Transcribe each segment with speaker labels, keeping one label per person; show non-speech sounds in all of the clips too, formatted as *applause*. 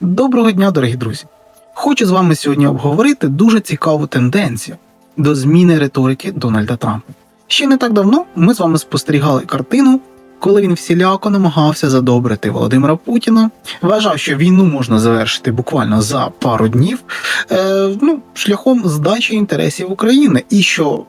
Speaker 1: Доброго дня, дорогі друзі! Хочу з вами сьогодні обговорити дуже цікаву тенденцію до зміни риторики Дональда Трампа. Ще не так давно ми з вами спостерігали картину, коли він всіляко намагався задобрити Володимира Путіна, вважав, що війну можна завершити буквально за пару днів, е, ну, шляхом здачі інтересів України, і що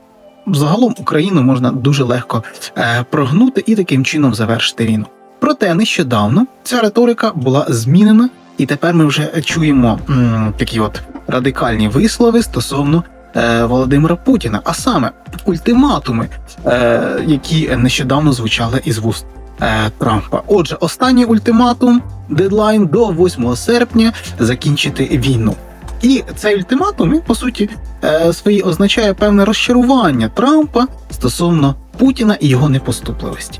Speaker 1: загалом Україну можна дуже легко е, прогнути і таким чином завершити війну. Проте нещодавно ця риторика була змінена, і тепер ми вже чуємо м, такі от радикальні вислови стосовно е, Володимира Путіна, а саме ультиматуми, е, які нещодавно звучали із вуст е, Трампа. Отже, останній ультиматум дедлайн до 8 серпня закінчити війну. І цей ультиматум він, по суті е, свої означає певне розчарування Трампа стосовно Путіна і його непоступливості.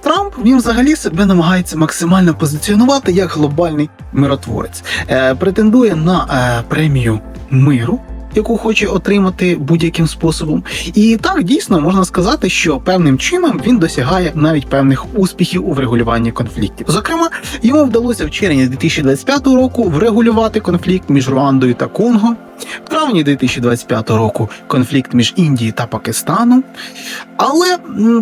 Speaker 1: Трамп він взагалі себе намагається максимально позиціонувати як глобальний миротворець, е, претендує на е, премію миру. Яку хоче отримати будь-яким способом, і так дійсно можна сказати, що певним чином він досягає навіть певних успіхів у врегулюванні конфліктів. Зокрема, йому вдалося в червні 2025 року врегулювати конфлікт між Руандою та Конго, в травні 2025 року конфлікт між Індією та Пакистаном. Але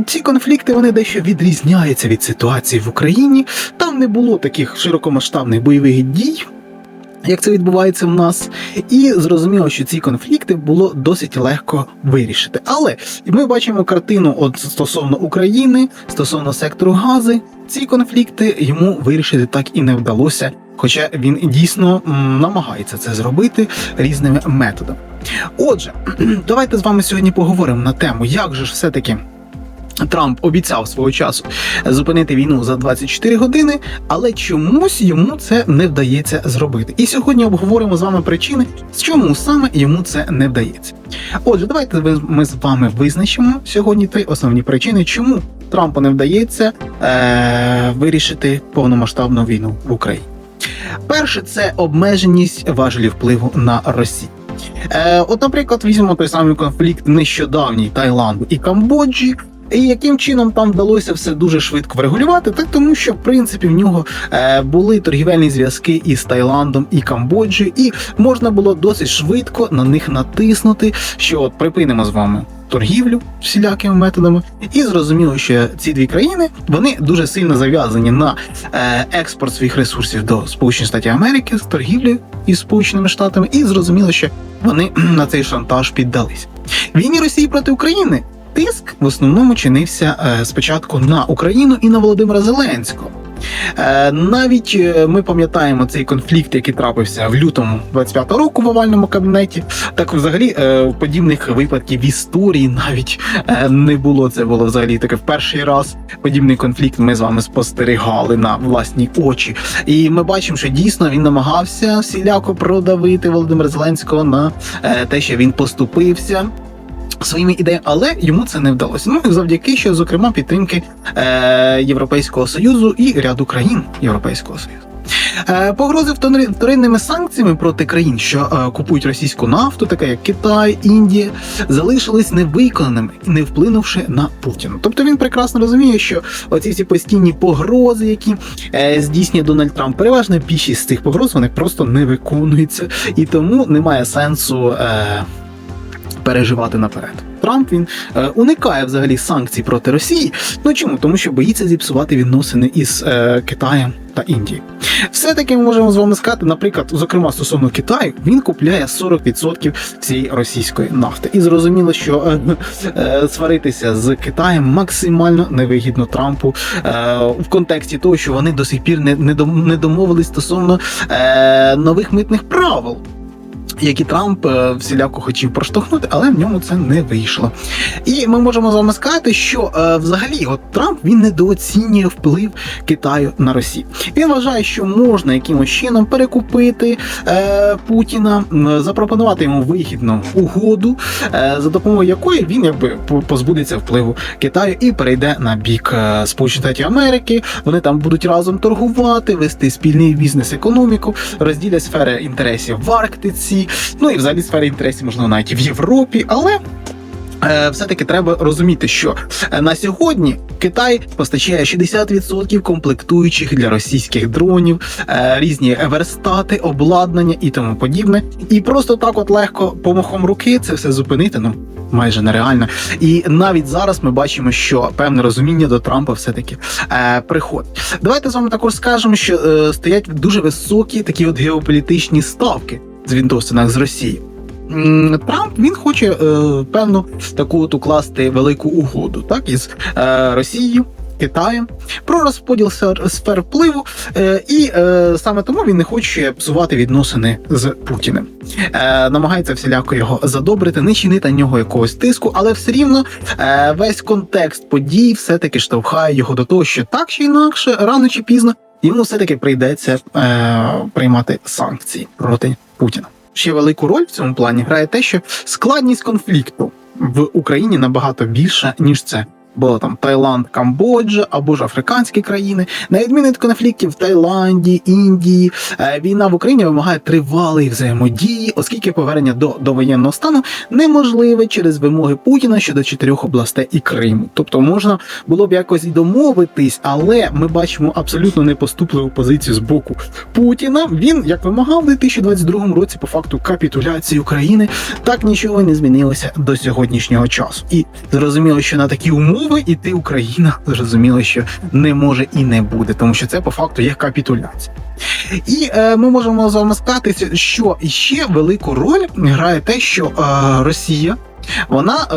Speaker 1: ці конфлікти вони дещо відрізняються від ситуації в Україні. Там не було таких широкомасштабних бойових дій. Як це відбувається в нас, і зрозуміло, що ці конфлікти було досить легко вирішити. Але ми бачимо картину от стосовно України, стосовно сектору гази. Ці конфлікти йому вирішити так і не вдалося, хоча він дійсно намагається це зробити різними методами. Отже, *clears throat* давайте з вами сьогодні поговоримо на тему, як же ж все-таки. Трамп обіцяв свого часу зупинити війну за 24 години, але чомусь йому це не вдається зробити. І сьогодні обговоримо з вами причини, з чому саме йому це не вдається. Отже, давайте ми з вами визначимо сьогодні три основні причини, чому Трампу не вдається е- вирішити повномасштабну війну в Україні. Перше, це обмеженість важелів впливу на Росію. Е, от, наприклад, візьмемо той самий конфлікт нещодавній Таїланду і Камбоджі. І яким чином там вдалося все дуже швидко врегулювати, так тому що в принципі в нього е, були торгівельні зв'язки із Таїландом і Камбоджею, і можна було досить швидко на них натиснути, що от припинимо з вами торгівлю всілякими методами, і зрозуміло, що ці дві країни вони дуже сильно зав'язані на е, експорт своїх ресурсів до Сполучених Штатів Америки з торгівлі із Сполученими Штатами, і зрозуміло, що вони *clears throat* на цей шантаж піддались. Війні Росії проти України тиск в основному чинився е, спочатку на Україну і на Володимира Зеленського. Е, навіть е, ми пам'ятаємо цей конфлікт, який трапився в лютому 25-го року в овальному кабінеті. Так, взагалі, подібних випадків в історії навіть не було. Це було взагалі таке в перший раз. Подібний конфлікт ми з вами спостерігали на власні очі. І ми бачимо, що дійсно він намагався всіляко продавити Володимира Зеленського на те, що він поступився своїми ідеями, але йому це не вдалося. Ну завдяки що, зокрема, підтримки е, Європейського союзу і ряду країн Європейського союзу. Е, Погрози втори- вторинними санкціями проти країн, що е, купують російську нафту, таке як Китай, Індія, залишились невиконаними, не вплинувши на Путіна. Тобто він прекрасно розуміє, що оці всі постійні погрози, які е, здійснює Дональд Трамп, переважна більшість з цих погроз вони просто не виконуються, і тому немає сенсу. Переживати наперед. Трамп він е, уникає взагалі санкцій проти Росії. Ну чому? Тому що боїться зіпсувати відносини із е, Китаєм та Індією. Все-таки ми можемо з вами сказати, наприклад, зокрема стосовно Китаю, він купляє 40% всієї російської нафти. І зрозуміло, що е, е, сваритися з Китаєм максимально невигідно Трампу е, в контексті того, що вони до сих пір не, не домовились стосовно е, нових митних правил які Трамп е, всіляко хотів проштовхнути, але в ньому це не вийшло. І ми можемо з вами сказати, що е, взагалі от Трамп він недооцінює вплив Китаю на Росію. Він вважає, що можна якимось чином перекупити е, Путіна, запропонувати йому вигідну угоду, е, за допомогою якої він якби по- позбудеться впливу Китаю і перейде на бік е, Сполучених Штатів Америки. Вони там будуть разом торгувати, вести спільний бізнес, економіку, розділять сфери інтересів в Арктиці, ну і взагалі сфери інтересів можливо навіть в Європі, але. Е, Все-таки треба розуміти, що е, на сьогодні Китай постачає 60% комплектуючих для російських дронів, е, різні верстати, обладнання і тому подібне. І просто так, от легко помахом руки, це все зупинити. Ну майже нереально. І навіть зараз ми бачимо, що певне розуміння до Трампа все-таки приходить. Давайте з вами також скажемо, що стоять дуже високі такі от геополітичні ставки відносинах з Росією. Трамп він хоче е, певну таку от укласти велику угоду, так із е, Росією. Китаєм про розподіл сфер, впливу, е, і е, саме тому він не хоче псувати відносини з Путіним. Е, намагається всіляко його задобрити, не чинити на нього якогось тиску, але все рівно весь контекст подій все-таки штовхає його до того, що так чи інакше, рано чи пізно йому все-таки прийдеться е, приймати санкції проти Путіна. Ще велику роль в цьому плані грає те, що складність конфлікту в Україні набагато більша, ніж це. Було там Таїланд, Камбоджа або ж африканські країни. На відміну від конфліктів в Таїланді, Індії, е, війна в Україні вимагає тривалої взаємодії, оскільки повернення до довоєнного стану неможливе через вимоги Путіна щодо чотирьох областей і Криму. Тобто можна було б якось і домовитись, але ми бачимо абсолютно непоступливу позицію з боку Путіна. Він як вимагав у 2022 році по факту капітуляції України, так нічого не змінилося до сьогоднішнього часу. І зрозуміло, що на такі умови іти Україна зрозуміла, що не може і не буде, тому що це по факту є капітуляція. І е, ми можемо з вами сказати, що ще велику роль грає те, що е, Росія. Вона е,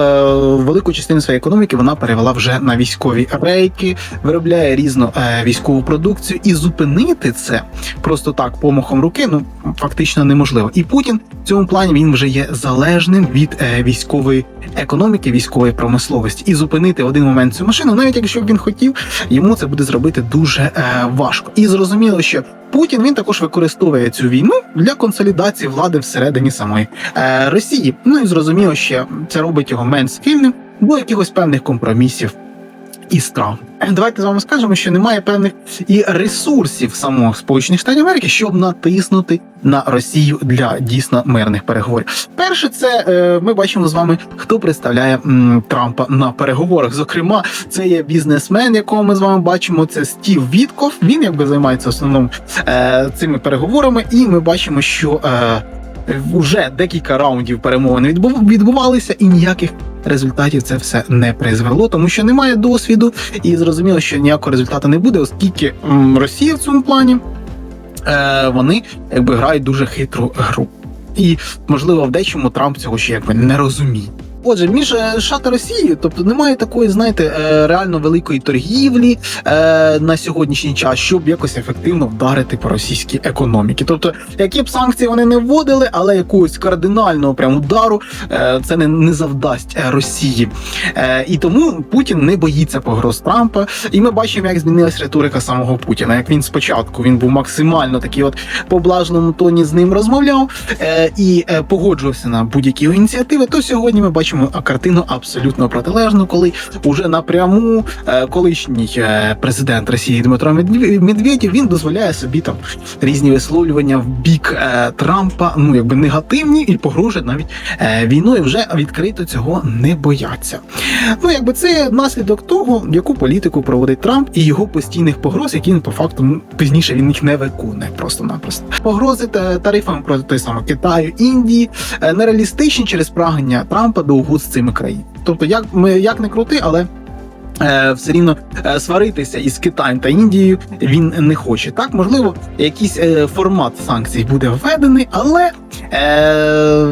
Speaker 1: велику частину своєї економіки вона перевела вже на військові рейки, виробляє різну е, військову продукцію, і зупинити це просто так помахом руки ну фактично неможливо. І Путін в цьому плані він вже є залежним від е, військової економіки, військової промисловості. І зупинити один момент цю машину, навіть якщо б він хотів, йому це буде зробити дуже е, важко. І зрозуміло, що Путін він також використовує цю війну для консолідації влади всередині самої е, Росії. Ну і зрозуміло, що це робить його менш схильним до якихось певних компромісів і страв. Давайте з вами скажемо, що немає певних і ресурсів самого Сполучених Штатів Америки, щоб натиснути на Росію для дійсно мирних переговорів. Перше, це е, ми бачимо з вами, хто представляє Трампа на переговорах. Зокрема, це є бізнесмен, якого ми з вами бачимо. Це Стів Вітков. Він якби займається основним е, цими переговорами, і ми бачимо, що. Вже декілька раундів перемовин відбув- відбувалися, і ніяких результатів це все не призвело, тому що немає досвіду, і зрозуміло, що ніякого результату не буде, оскільки Росія в цьому плані е, вони якби грають дуже хитру гру. І можливо в дечому Трамп цього ще якби не розуміє. Отже, між е, США та Росією, тобто немає такої, знаєте, е, реально великої торгівлі е, на сьогоднішній час, щоб якось ефективно вдарити по російській економіці. Тобто, які б санкції вони не вводили, але якогось кардинального прям удару це не, не завдасть Росії. І тому Путін не боїться погроз Трампа. І ми бачимо, як змінилась риторика самого Путіна. Як він спочатку він був максимально такий, от поблажному тоні з ним розмовляв і погоджувався на будь-які ініціативи, то сьогодні ми бачимо картину абсолютно протилежну, коли уже напряму е, колишній е, президент Росії Дмитро Медве- Медведєв він дозволяє собі там різні висловлювання в бік е, Трампа, ну якби негативні, і погрожує навіть війною. Вже відкрито цього не бояться. Ну якби це наслідок того, яку політику проводить Трамп і його постійних погроз, які він по факту ну, пізніше він їх не виконує просто-напросто. Погрози та тарифами проти той самого Китаю, Індії нереалістичні через прагнення Трампа до угод з цими країнами. Тобто, як ми як не крути, але. е, Все рівно е, сваритися із Китаєм та Індією він не хоче. Так, можливо, якийсь е, формат санкцій буде введений, але е,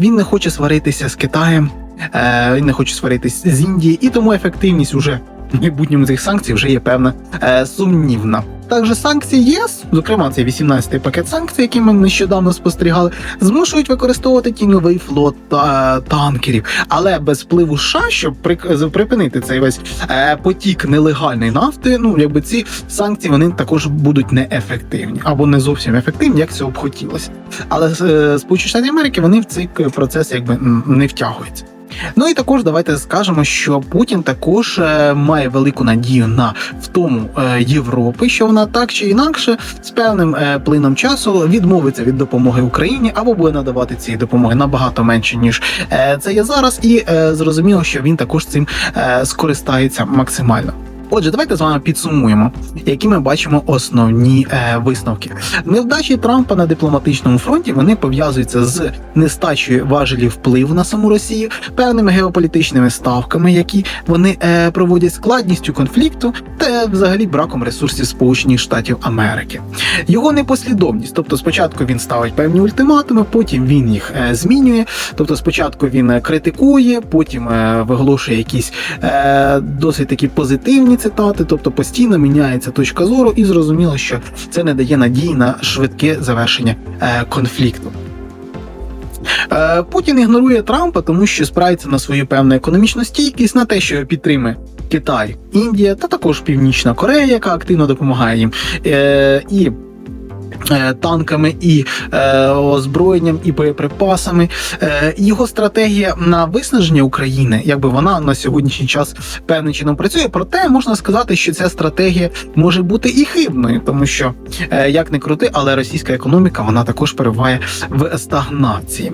Speaker 1: він не хоче сваритися з Китаєм, е, він не хоче сваритися з Індією, і тому ефективність уже в майбутньому цих санкцій вже є певна е, сумнівна. Також санкції ЄС, зокрема, цей 18-й пакет санкцій, який ми нещодавно спостерігали, змушують використовувати тіньовий флот та, танкерів, але без впливу США, щоб припинити цей весь е, потік нелегальної нафти, ну якби ці санкції вони також будуть неефективні або не зовсім ефективні, як цього б хотілося. Але е, Сполучені Штати Америки вони в цей процес якби не втягуються. Ну і також давайте скажемо, що Путін також е, має велику надію на втому е, Європи, що вона так чи інакше з певним е, плином часу відмовиться від допомоги Україні або буде надавати цієї допомоги набагато менше ніж це є зараз, і зрозуміло, що він також цим скористається максимально. Отже, давайте з вами підсумуємо, які ми бачимо основні е, висновки. Невдачі Трампа на дипломатичному фронті вони пов'язуються з нестачею важелів впливу на саму Росію, певними геополітичними ставками, які вони е, проводять складністю конфлікту, та взагалі браком ресурсів Сполучених Штатів Америки. Його непослідовність, тобто спочатку він ставить певні ультиматуми, потім він їх е, змінює. Тобто, спочатку він е, критикує, потім е, виголошує якісь е, досить такі позитивні цитати, тобто постійно міняється точка зору, і зрозуміло, що це не дає надії на швидке завершення е, конфлікту. Е, Путін ігнорує Трампа, тому що спирається на свою певну економічну стійкість, на те, що його підтримує Китай, Індія та також Північна Корея, яка активно допомагає їм. Е, і Танками і е, озброєнням і боєприпасами Е, його стратегія на виснаження України, якби вона на сьогоднішній час певним чином працює. Проте можна сказати, що ця стратегія може бути і хибною, тому що е, як не крути, але російська економіка вона також перебуває в стагнації.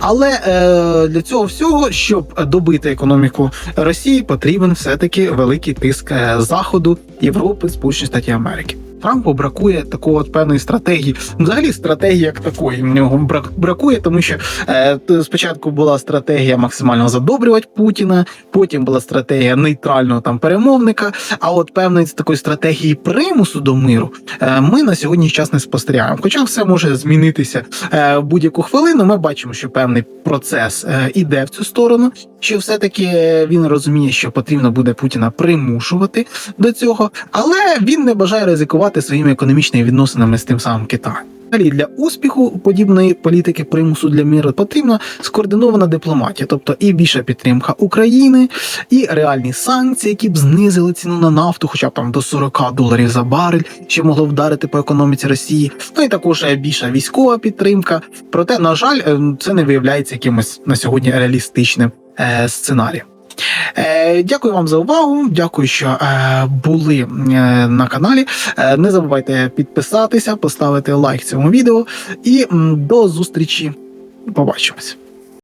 Speaker 1: Але е, для цього всього, щоб добити економіку Росії, потрібен все-таки великий тиск е, Заходу, Європи, Сполучених Штатів Америки. Трампу бракує такої от певної стратегії. Взагалі, стратегії як такої в нього брак- бракує, тому що е, спочатку була стратегія максимально задобрювати Путіна, потім була стратегія нейтрального там перемовника. А от певної такої стратегії примусу до миру е, ми на сьогоднішній час не спостерігаємо. Хоча все може змінитися е, будь-яку хвилину. Ми бачимо, що певний процес е, іде в цю сторону. Що все-таки е, він розуміє, що потрібно буде Путіна примушувати до цього, але він не бажає ризикувати своїми економічними відносинами з тим самим Китаєм. Взагалі для успіху подібної політики примусу для миру потрібна скоординована дипломатія, тобто і більша підтримка України, і реальні санкції, які б знизили ціну на нафту, хоча б там до 40 доларів за барель, що могло вдарити по економіці Росії. Ну і також е, більша військова підтримка. Проте, на жаль, е, це не виявляється якимось на сьогодні реалістичним е, сценарієм. Е, Дякую вам за увагу. Дякую, що е, були е, на каналі. Не забувайте підписатися, поставити лайк цьому відео і до зустрічі. Побачимось.